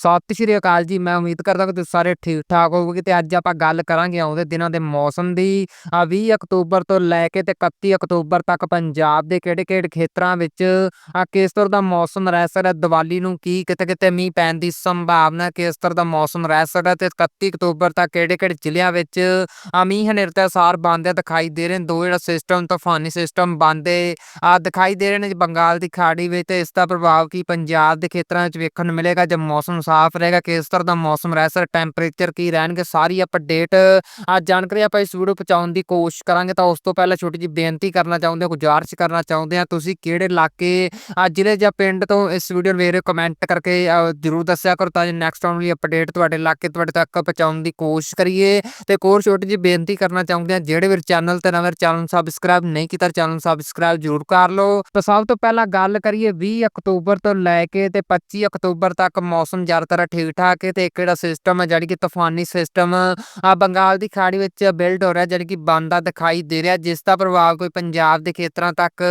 ਸਤਿ ਸ਼੍ਰੀ ਅਕਾਲ ਜੀ, ਮੈਂ ਉਮੀਦ ਕਰਦਾ ਕਿ ਤੁਸੀਂ ਸਾਰੇ ਠੀਕ ਠਾਕ ਹੋਵੋਗੇ ਤੇ ਅੱਜ ਆਪਾਂ ਗੱਲ ਕਰਾਂਗੇ ਆਉਂਦੇ ਦਿਨਾਂ ਦੇ ਮੌਸਮ ਦੀ। ਆ 20 ਅਕਤੂਬਰ ਤੋਂ ਲੈ ਕੇ ਤੇ 31 ਅਕਤੂਬਰ ਤੱਕ ਪੰਜਾਬ ਦੇ ਕਿਹੜੇ-ਕਿਹੜੇ ਖੇਤਰਾਂ ਵਿੱਚ ਕਿਸ ਤਰ੍ਹਾਂ ਦਾ ਮੌਸਮ ਰਹਿ ਸਕਦਾ, ਦੀਵਾਲੀ ਨੂੰ ਕੀ ਕਿਤੇ-ਕਿਤੇ ਮੀਂਹ ਪੈਣ ਦੀ ਸੰਭਾਵਨਾ ਕਿਸ ਤਰ੍ਹਾਂ ਦਾ ਮੌਸਮ ਰਹਿ ਸਕਦਾ ਤੇ 31 ਅਕਤੂਬਰ ਤੱਕ ਕਿਹੜੇ-ਕਿਹੜੇ ਜ਼ਿਲ੍ਹਿਆਂ ਵਿੱਚ ਮੀਂਹ ਹਨੇਰ ਤੇ ਬਣਦੇ ਦਿਖਾਈ ਦੇ ਰਹੇ ਨੇ। ਦੋ ਜਿਹੜਾ ਸਿਸਟਮ ਤੂਫਾਨੀ ਸਿਸਟਮ ਬਣਦੇ ਦਿਖਾਈ ਦੇ ਰਹੇ ਨੇ ਬੰਗਾਲ ਦੀ ਖਾੜੀ ਵਿੱਚ ਤੇ ਇਸ ਦਾ ਪ੍ਰਭਾਵ ਕੀ ਪੰਜਾਬ ਦੇ ਖੇਤਰਾਂ ਵਿੱਚ ਵੇਖਣ ਨੂੰ ਮਿਲੇਗਾ ਜੇ ਮੌਸਮ ਸਾਫ਼ ਰਹੇਗਾ ਕਿਸ ਤਰ੍ਹਾਂ ਦਾ ਮੌਸਮ ਰਹਿ ਸਰ ਟੈਂਪਰੇਚਰ ਕੀ ਰਹਿਣਗੇ, ਸਾਰੀ ਅਪਡੇਟ ਆ ਜਾਣਕਾਰੀ ਆਪਾਂ ਇਸ ਵੀਡੀਓ ਪਹੁੰਚਾਉਣ ਦੀ ਕੋਸ਼ਿਸ਼ ਕਰਾਂਗੇ। ਤਾਂ ਉਸ ਤੋਂ ਪਹਿਲਾਂ ਛੋਟੀ ਜਿਹੀ ਬੇਨਤੀ ਕਰਨਾ ਚਾਹੁੰਦੇ ਹਾਂ, ਗੁਜ਼ਾਰਿਸ਼ ਕਰਨਾ ਚਾਹੁੰਦੇ ਹਾਂ, ਤੁਸੀਂ ਕਿਹੜੇ ਇਲਾਕੇ ਆ ਜ਼ਿਲ੍ਹੇ ਜਾਂ ਪਿੰਡ ਤੋਂ ਇਸ ਵੀਡੀਓ ਨੂੰ ਵੇਖ ਕਮੈਂਟ ਕਰਕੇ ਜਰੂਰ ਦੱਸਿਆ ਕਰੋ। ਤਾਂ ਜੋ ਨੈਕਸਟ ਆਉਣ ਵਾਲੀ ਅਪਡੇਟ ਤੁਹਾਡੇ ਇਲਾਕੇ, ਤੁਹਾਡੇ ਤੱਕ ਪਹੁੰਚਾਉਣ ਦੀ ਕੋਸ਼ਿਸ਼ ਕਰੀਏ। ਤੇ ਇੱਕ ਹੋਰ ਛੋਟੀ ਜਿਹੀ ਬੇਨਤੀ ਕਰਨਾ ਚਾਹੁੰਦੇ ਹਾਂ, ਜਿਹੜੇ ਵੀਰ ਚੈਨਲ ਤੇ ਨਵੇਂ ਚੈਨਲ ਸਬਸਕ੍ਰਾਈਬ ਨਹੀਂ ਕੀਤਾ ਚੈਨਲ ਸਬਸਕ੍ਰਾਈਬ ਜਰੂਰ ਕਰ ਲਓ। ਤਾਂ ਸਭ ਤੋਂ ਪਹਿਲਾਂ ਗੱਲ ਕਰੀਏ 20 ਅਕਤੂਬਰ ਤੋਂ ਲੈ ਕੇ ਤੇ 25 ਅਕਤੂਬਰ ਤੱਕ ਮੌਸਮ ਜ਼ਿਆਦਾਤਰ ਠੀਕ ਠਾਕ ਹੈ ਤੇ ਇੱਕ ਜਿਹੜਾ ਸਿਸਟਮ ਹੈ ਜਿਹੜੀ ਕਿ ਤੂਫਾਨੀ ਸਿਸਟਮ ਆ ਬੰਗਾਲ ਦੀ ਖਾੜੀ ਵਿੱਚ ਬਿਲਡ ਹੋ ਰਿਹਾ ਜਿਹੜੀ ਕਿ ਬੰਦਾ ਦਿਖਾਈ ਦੇ ਰਿਹਾ, ਜਿਸ ਦਾ ਪ੍ਰਭਾਵ ਕੋਈ ਪੰਜਾਬ ਦੇ ਖੇਤਰਾਂ ਤੱਕ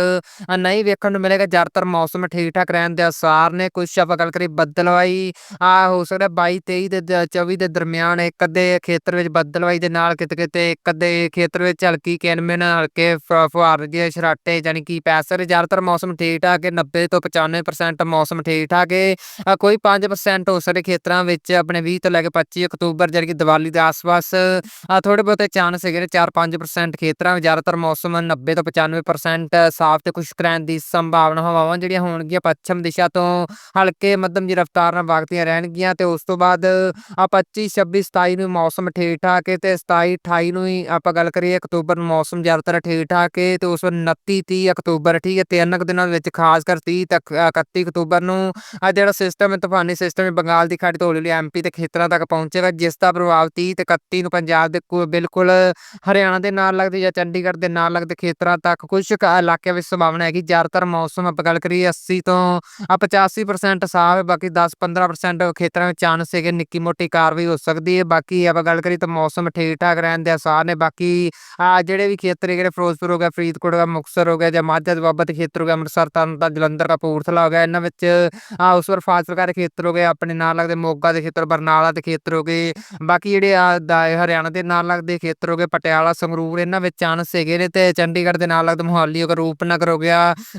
ਨਹੀਂ ਵੇਖਣ ਨੂੰ ਮਿਲੇਗਾ। ਜ਼ਿਆਦਾਤਰ ਮੌਸਮ ਠੀਕ ਠਾਕ ਰਹਿਣ ਦੇ ਅਸਾਰ ਨੇ। ਕੁਝ ਆਪਾਂ ਗੱਲ ਕਰੀ ਬੱਦਲਵਾਈ ਆ ਹੋ ਸਕਦਾ 22 23 ਤੇ 24 ਦੇ ਦਰਮਿਆਨ ਇੱਕ ਅੱਧੇ ਖੇਤਰ ਵਿੱਚ ਬੱਦਲਵਾਈ ਦੇ ਨਾਲ ਕਿਤੇ ਕਿਤੇ ਇੱਕ ਅੱਧੇ ਖੇਤਰ ਵਿੱਚ ਹਲਕੀ ਕਿਨਮਿਨ, ਹਲਕੇ ਫੁਹਾਰ ਜਿਹੇ ਛਰਾਟੇ ਜਾਨੀ ਕਿ ਪੈ ਸਕਦੇ ਜ਼ਿਆਦਾਤਰ ਮੌਸਮ ਠੀਕ ਠਾਕ ਹੈ 90 ਤੋਂ 95% ਮੌਸਮ ਠੀਕ ਠਾਕ ਹੈ ਕੋਈ 5% ਹੋ ਸਾਰੇ ਖੇਤਰਾਂ ਵਿੱਚ ਆਪਣੇ 20 ਤੋਂ ਲੈ ਕੇ 25 ਅਕਤੂਬਰ ਜਿਹੜੀ ਕਿ ਦੀਵਾਲੀ ਦੇ ਆਸ-ਪਾਸ ਥੋੜੇ ਬਹੁਤੇ ਚਾਂਸ ਹੈਗੇ ਨੇ 4-5% ਖੇਤਰਾਂ ਵਿੱਚ, ਜ਼ਿਆਦਾਤਰ ਮੌਸਮ 90 ਤੋਂ 95% ਸਾਫ਼ ਤੇ ਖੁਸ਼ਕ ਰਹਿਣ ਦੀ ਸੰਭਾਵਨਾ ਹਵਾਵਾਂ ਜਿਹੜੀਆਂ ਹੋਣਗੀਆਂ ਪੱਛਮ ਦਿਸ਼ਾ ਤੋਂ ਹਲਕੇ ਮੱਧਮ ਜੀ ਰਫ਼ਤਾਰ ਨਾਲ ਵਗਦੀਆਂ ਰਹਿਣਗੀਆਂ ਤੇ ਉਸ ਤੋਂ ਬਾਅਦ ਆ 25 26 27 ਨੂੰ ਮੌਸਮ ਠੀਕ ਠਾਕ ਹੈ ਤੇ 27 28 ਨੂੰ ਹੀ ਆਪਾਂ ਗੱਲ ਕਰੀਏ ਅਕਤੂਬਰ ਨੂੰ ਮੌਸਮ ਜ਼ਿਆਦਾਤਰ ਠੀਕ ਠਾਕ ਹੈ ਤੇ ਉਸ 29 30 ਅਕਤੂਬਰ, ਠੀਕ ਹੈ, ਤਿੰਨ ਕੁ ਦਿਨਾਂ ਵਿੱਚ ਖਾਸ ਕਰ 30 ਤੱਕ 31 ਅਕਤੂਬਰ ਨੂੰ ਆ ਜਿਹੜਾ ਸਿਸਟਮ ਹੈ, ਤੂਫਾਨੀ ਸਿਸਟਮ ਹੈ ਬੰਗਾਲ ਦੀ ਖਾੜੀ ਤੋਂ ਹੌਲੀ ਐਮਪੀ ਤੇ ਖੇਤਰਾਂ ਤੱਕ ਪਹੁੰਚੇਗਾ ਜਿਸ ਦਾ ਪ੍ਰਭਾਵ 30 ਤੇ 31 ਨੂੰ ਪੰਜਾਬ ਦੇ ਬਿਲਕੁਲ ਹਰਿਆਣਾ ਦੇ ਨਾਲ ਲੱਗਦੇ ਜਾਂ ਚੰਡੀਗੜ੍ਹ ਦੇ ਨਾਲ ਲੱਗਦੇ ਖੇਤਰਾਂ ਤੱਕ ਕੁਝ ਇਲਾਕਿਆਂ ਵਿੱਚ ਸੰਭਾਵਨਾ ਹੈਗੀ। ਜ਼ਿਆਦਾਤਰ ਮੌਸਮ ਆਪਾਂ ਗੱਲ ਕਰੀਏ 80 ਤੋਂ ਆ 85% ਸਾਫ਼ ਹੈ, ਬਾਕੀ 10-15% ਖੇਤਰਾਂ ਵਿੱਚ ਚਾਂਸ ਹੈਗੇ ਨਿੱਕੀ ਮੋਟੀ ਕਾਰਵਾਈ ਹੋ ਸਕਦੀ ਹੈ। ਬਾਕੀ ਆਪਾਂ ਗੱਲ ਕਰੀਏ ਤਾਂ ਮੌਸਮ ਠੀਕ ਠਾਕ ਰਹਿਣ ਦੇ ਆਸਾਰ ਨੇ। ਬਾਕੀ ਜਿਹੜੇ ਵੀ ਖੇਤਰ ਜਿਹੜੇ ਫਿਰੋਜ਼ਪੁਰ ਹੋ ਗਿਆ, ਫਰੀਦਕੋਟ ਹੋ ਗਿਆ, ਮੁਕਤਸਰ ਹੋ ਗਿਆ ਜਾਂ ਮਾਝਾ ਦੁਆਬਾ ਦੇ ਖੇਤਰ ਹੋ ਗਿਆ, ਅੰਮ੍ਰਿਤਸਰ ਤਰਨਤਾਰਨ ਜਲੰਧਰ ਕਪੂਰਥਲਾ ਹੋ ਗਿਆ, ਇਹਨਾਂ ਵਿੱਚ ਉਸ ਵਾਰ ਫਾਜ਼ਿਲਕਾ ਦੇ ਖੇਤਰ ਹੋ ਗਏ, ਆਪਣੇ ਨਾਲ ਲੱਗਦੇ ਮੋਗਾ ਦੇ ਖੇਤਰ, ਬਰਨਾਲਾ ਦੇ ਖੇਤਰ ਹੋ ਗਏ। ਬਾਕੀ ਜਿਹੜੇ ਹਰਿਆਣਾ ਦੇ ਨਾਲ ਲੱਗਦੇ ਖੇਤਰ ਹੋ ਗਏ, ਪਟਿਆਲਾ, ਸੰਗਰੂਰ, ਇਹਨਾਂ ਵਿੱਚ ਚਾਂਸ ਹੈਗੇ ਨੇ ਤੇ ਚੰਡੀਗੜ੍ਹ ਦੇ ਨਾਲ ਲੱਗਦੇ ਮੁਹਾਲੀ ਹੋ ਗਿਆ, ਰੂਪਨਗਰ ਹੋ ਗਿਆ।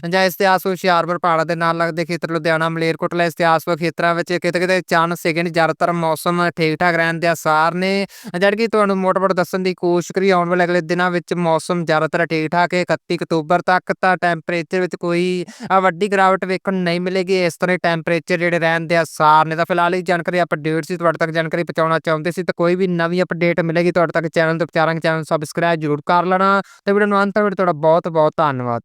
ਜਾਂ ਇਸ ਤੇ ਆਸ ਹੁਸ਼ਿਆਰਪੁਰ ਪਹਾੜਾ ਦੇ ਨਾਲ ਲੱਗਦੇ ਖੇਤਰ, ਲੁਧਿਆਣਾ, ਮਲੇਰਕੋਟਲਾ, ਇਸ ਤੇ ਆਸ ਖੇਤਰਾਂ ਵਿੱਚ ਕਿਤੇ ਕਿਤੇ ਚਾਂਸ ਹੈਗੇ ਨੇ, ਜ਼ਿਆਦਾਤਰ ਮੌਸਮ ਠੀਕ ਠਾਕ ਰਹਿਣ ਦੇ ਆਸਾਰ ਨੇ। ਜਦ ਕਿ ਤੁਹਾਨੂੰ ਮੋਟਾ-ਮੋਟਾ ਦੱਸਣ ਦੀ ਕੋਸ਼ਿਸ਼ ਕਰੀ ਆਉਣ ਵਾਲੇ ਅਗਲੇ ਦਿਨਾਂ ਵਿੱਚ ਮੌਸਮ ਜ਼ਿਆਦਾਤਰ ਠੀਕ ਠਾਕ ਹੈ। 31 ਅਕਤੂਬਰ ਤੱਕ ਤਾਂ ਟੈਂਪਰੇਚਰ ਵਿੱਚ ਕੋਈ ਵੱਡੀ ਗਿਰਾਵਟ ਵੇਖਣ ਨਹੀਂ ਮਿਲੇਗੀ। ਇਸ ਤਰ੍ਹਾਂ ਟੈਂਪਰੇਚਰ ਜਿਹੜੇ ਰਹਿਣ ਦੇ ਆਸਾਰ ਨੇ। ਤਾਂ ਫਿਲਹਾਲ ਇਹ ਜਾਣਕਾਰੀ ਅਪਡੇਟ ਸੀ, ਤੁਹਾਡੇ ਤੱਕ ਜਾਣਕਾਰੀ ਪਹੁੰਚਾਉਣਾ ਚਾਹੁੰਦੇ ਸੀ, ਤਾਂ ਕੋਈ ਵੀ ਨਵੀਂ ਅਪਡੇਟ ਮਿਲੇਗੀ ਤੁਹਾਡੇ ਤੱਕ ਚੈਨਲ ਤੇ ਚਾਰਾਂਗੇ ਚੈਨਲ ਸਬਸਕ੍ਰਾਈਬ ਜ਼ਰੂਰ ਕਰ ਲੈਣਾ। ਤੇ ਵੀਡੀਓ ਨੂੰ ਅੰਤ ਤੱਕ ਤੁਹਾਡਾ ਬਹੁਤ ਬਹੁਤ ਧੰਨਵਾਦ।